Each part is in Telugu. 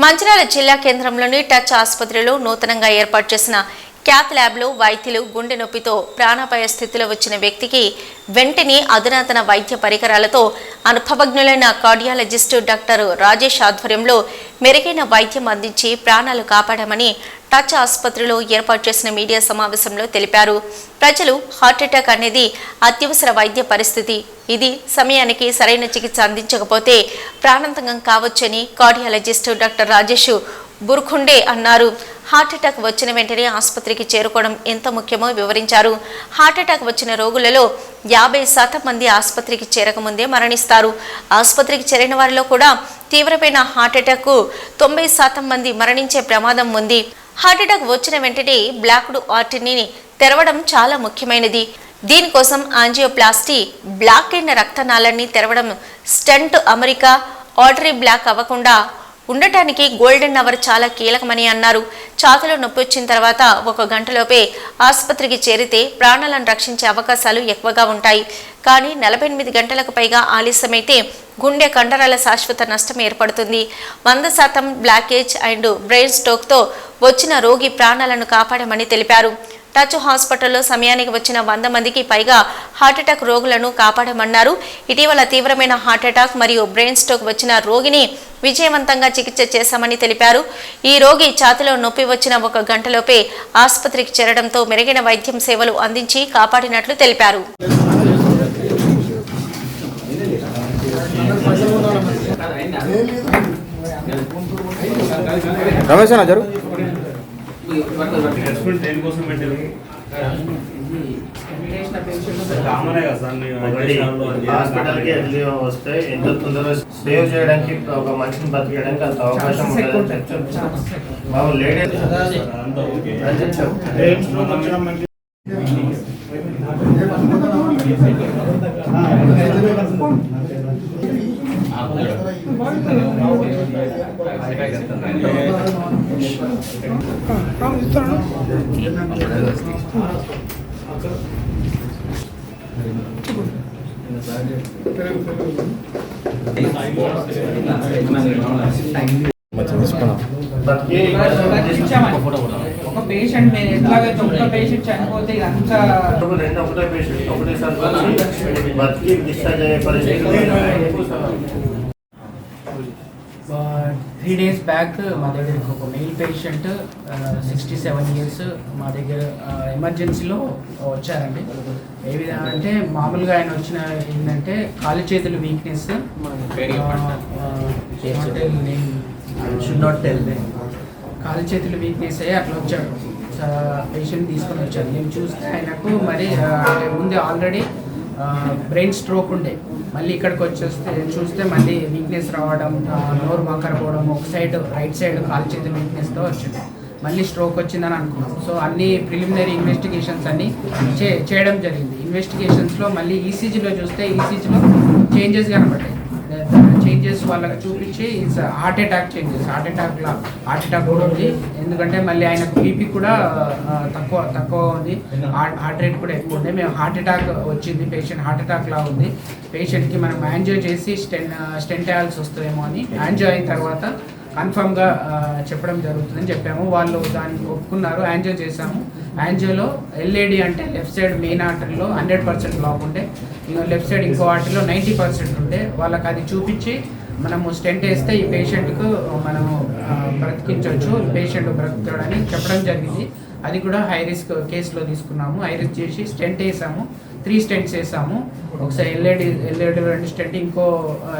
మంచిర్యాల జిల్లా కేంద్రంలోని టచ్ ఆసుపత్రిలో నూతనంగా ఏర్పాటు చేసిన క్యాత్ ల్యాబ్లో వైద్యులు గుండె నొప్పితో ప్రాణాపాయ స్థితిలో వచ్చిన వ్యక్తికి వెంటనే అధునాతన వైద్య పరికరాలతో అనుభవజ్ఞులైన కార్డియాలజిస్టు డాక్టర్ రాజేష్ ఆధ్వర్యంలో మెరుగైన వైద్యం అందించి ప్రాణాలు కాపాడామని టచ్ ఆసుపత్రిలో ఏర్పాటు చేసిన మీడియా సమావేశంలో తెలిపారు. ప్రజలు హార్ట్అటాక్ అనేది అత్యవసర వైద్య పరిస్థితి. ఇది సమయానికి సరైన చికిత్స అందించకపోతే ప్రాణాంతకం కావచ్చని కార్డియాలజిస్టు డాక్టర్ రాజేష్ బుర్ఖుండే అన్నారు. హార్ట్అటాక్ వచ్చిన వెంటనే ఆసుపత్రికి చేరుకోవడం ఎంత ముఖ్యమో వివరించారు. హార్ట్అటాక్ వచ్చిన రోగులలో యాభై శాతం మంది ఆసుపత్రికి చేరకముందే మరణిస్తారు. ఆసుపత్రికి చేరిన వారిలో కూడా తీవ్రమైన హార్ట్అటాక్ తొంభై శాతం మంది మరణించే ప్రమాదం ఉంది. హార్ట్అటాక్ వచ్చిన వెంటనే బ్లాక్డ్ ఆర్టరీని తెరవడం చాలా ముఖ్యమైనది. దీనికోసం ఆంజియోప్లాస్టీ బ్లాక్ అయిన రక్తనాళాన్ని తెరవడం స్టంట్ అమెరికా ఆర్టరీ బ్లాక్ అవ్వకుండా ఉండటానికి గోల్డెన్ అవర్ చాలా కీలకమని అన్నారు. ఛాతీలో నొప్పి వచ్చిన తర్వాత ఒక గంటలోపే ఆసుపత్రికి చేరితే ప్రాణాలను రక్షించే అవకాశాలు ఎక్కువగా ఉంటాయి. కానీ నలభై ఎనిమిది గంటలకు పైగా ఆలస్యమైతే గుండె కండరాల శాశ్వత నష్టం ఏర్పడుతుంది. వంద శాతం బ్లాకేజ్ అండ్ బ్రెయిన్ స్ట్రోక్తో వచ్చిన రోగి ప్రాణాలను కాపాడమని తెలిపారు. టచ్ హాస్పిటల్లో సమయానికి వచ్చిన వంద మందికి పైగా హార్ట్అటాక్ రోగులను కాపాడమన్నారు. ఇటీవల తీవ్రమైన హార్ట్అటాక్ మరియు బ్రెయిన్ స్ట్రోక్ వచ్చిన రోగిని విజయవంతంగా చికిత్స చేశామని తెలిపారు. ఈ రోగి ఛాతిలో నొప్పి వచ్చిన ఒక గంటలోపే ఆసుపత్రికి చేరడంతో మెరుగైన వైద్యం సేవలు అందించి కాపాడినట్లు తెలిపారు. రమేష్ హాస్పిటల్కి ఎర్లీ వస్తే ఎంత తొందరగా సేవ్ చేయడానికి ఒక మనిషిని బతికేయడానికి అంత అవకాశం చెప్తాను బాబు లేడీ అంతా ఓకే బతికి ఒక పేషెంట్ మీరు ఎట్లాగైతే ఒక్క పేషెంట్ చనిపోతే ఇదంతా రెండు ఒకటే పేషెంట్ ఒకటేసారి బతికి డిశ్చార్జ్ అయ్యే పరిస్థితి త్రీ డేస్ బ్యాక్ మా దగ్గర ఒక male patient sixty seven years మా దగ్గర ఎమర్జెన్సీలో వచ్చారండి. ఏ విధంగా అంటే మామూలుగా ఆయన వచ్చిన ఏంటంటే కాలు చేతులు వీక్నెస్ షుడ్ నాట్ టెల్ కాలు చేతులు వీక్నెస్ అయ్యి అట్లా వచ్చాడు. పేషెంట్ తీసుకొని వచ్చాడు. నేను చూస్తే ఆయనకు మరి అంటే ముందే ఆల్రెడీ బ్రెయిన్ స్ట్రోక్ ఉండే. మళ్ళీ ఇక్కడికి వచ్చేస్తే చూస్తే మళ్ళీ వీక్నెస్ రావడం నోరు వంకర పోవడం ఒక సైడ్ రైట్ సైడ్ కాలు చేతి వీక్నెస్తో వచ్చింది. మళ్ళీ స్ట్రోక్ వచ్చిందని అనుకున్నాం. సో అన్ని ప్రిలిమినరీ ఇన్వెస్టిగేషన్స్ అన్ని చే చేయడం జరిగింది. ఇన్వెస్టిగేషన్స్లో మళ్ళీ ఈసీజీలో చూస్తే ఈసీజీలో చేంజెస్ కనబడ్డాయి. చేంజెస్ వాళ్ళకి చూపించి heart attack changes heart attack లా హార్ట్ అటాక్ కూడా ఉంది. ఎందుకంటే మళ్ళీ ఆయన బీపీ కూడా తక్కువ తక్కువ ఉంది. హార్ట్ రేట్ కూడా ఎక్కువ ఉంది. మేము హార్ట్ అటాక్ వచ్చింది పేషెంట్ హార్ట్ అటాక్ లా ఉంది. పేషెంట్కి మనం యాంజియో చేసి స్టెన్ స్టెంట్ వేయాల్సి వస్తుందేమో అని. యాంజియో అయిన తర్వాత కన్ఫర్మ్గా చెప్పడం జరుగుతుందని చెప్పాము. వాళ్ళు దాన్ని ఒప్పుకున్నారు. యాంజియో చేశాము. యాంజియోలో ఎల్ఏడి అంటే లెఫ్ట్ సైడ్ మెయిన్ ఆర్టరీలో హండ్రెడ్ పర్సెంట్ బ్లాక్ ఉండే. లెఫ్ట్ సైడ్ ఇంకో ఆర్టరీలో నైంటీ పర్సెంట్ ఉండే. వాళ్ళకి అది చూపించి మనము స్టెంట్ వేస్తే ఈ పేషెంట్కు మనము బ్రతికించవచ్చు పేషెంట్ బ్రతుకుతాడని చెప్పడం జరిగింది. అది కూడా హై రిస్క్ కేసులో తీసుకున్నాము. హై రిస్క్ చేసి స్టెంట్ వేసాము. త్రీ స్టెంట్స్ వేసాము ఒకసారి ఎల్ఏడి ఎల్ఏడి రెండు స్టెంట్ ఇంకో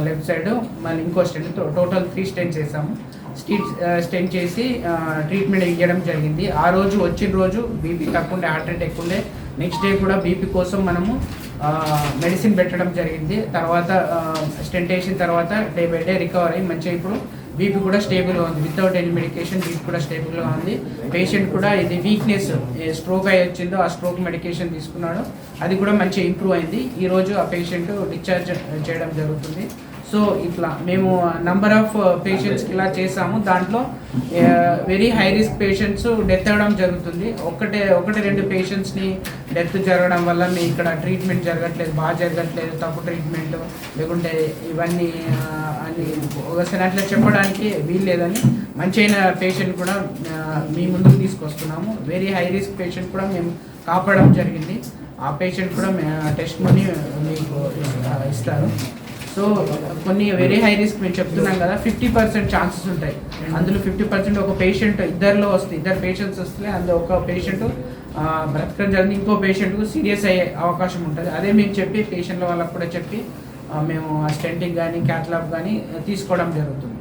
లెఫ్ట్ సైడ్ మళ్ళీ ఇంకో స్టెంట్ టోటల్ త్రీ స్టెంట్స్ వేసాము స్టీట్ స్టెంట్ చేసి ట్రీట్మెంట్ ఇవ్వడం జరిగింది. ఆ రోజు వచ్చిన రోజు బీపీ తక్కువ ఉండే హార్ట్ రేట్ ఎక్కువ ఉండే. నెక్స్ట్ డే కూడా బీపీ కోసం మనము మెడిసిన్ పెట్టడం జరిగింది. తర్వాత స్టెంట్ వేసిన తర్వాత డే బై డే రికవర్ అయ్యి మంచిగా ఇప్పుడు బీపీ కూడా స్టేబుల్గా ఉంది. వితౌట్ ఎనీ మెడికేషన్ బీపీ కూడా స్టేబుల్గా ఉంది. పేషెంట్ కూడా ఇది వీక్నెస్ స్ట్రోక్ అయి వచ్చిందో ఆ స్ట్రోక్ మెడికేషన్ తీసుకున్నాడు. అది కూడా మంచిగా ఇంప్రూవ్ అయింది. ఈరోజు ఆ పేషెంట్ డిశ్చార్జ్ చేయడం జరుగుతుంది. సో ఇట్లా మేము నంబర్ ఆఫ్ పేషెంట్స్కి ఇలా చేసాము. దాంట్లో very high risk patients death అవ్వడం జరుగుతుంది. ఒకటే ఒకటి రెండు పేషెంట్స్ని డెత్ జరగడం వల్ల మీ ఇక్కడ ట్రీట్మెంట్ జరగట్లేదు బాగా జరగట్లేదు తప్పు ట్రీట్మెంట్ లేకుంటే ఇవన్నీ అని ఒకసారి అట్లా చెప్పడానికి వీల్లేదని మంచైన పేషెంట్ కూడా మీ ముందుకు తీసుకొస్తున్నాము. వెరీ హై రిస్క్ పేషెంట్ కూడా మేము కాపాడడం జరిగింది. ఆ పేషెంట్ కూడా టెస్ట్ మనీ మీకు ఇస్తారు సో కొన్ని వెరీ హై రిస్క్ మేము చెప్తున్నాం కదా ఫిఫ్టీ పర్సెంట్ ఛాన్సెస్ ఉంటాయి. అందులో ఫిఫ్టీ పర్సెంట్ ఒక పేషెంట్ ఇద్దరిలో వస్తే ఇద్దరు పేషెంట్స్ వస్తే అందులో ఒక పేషెంట్ బ్రతకడం జరిగింది. ఇంకో పేషెంట్కు సీరియస్ అయ్యే అవకాశం ఉంటుంది. అదే మేము చెప్పి పేషెంట్ల వాళ్ళకు కూడా చెప్పి మేము స్టెంటింగ్ కానీ క్యాట్లాబ్ కానీ తీసుకోవడం జరుగుతుంది.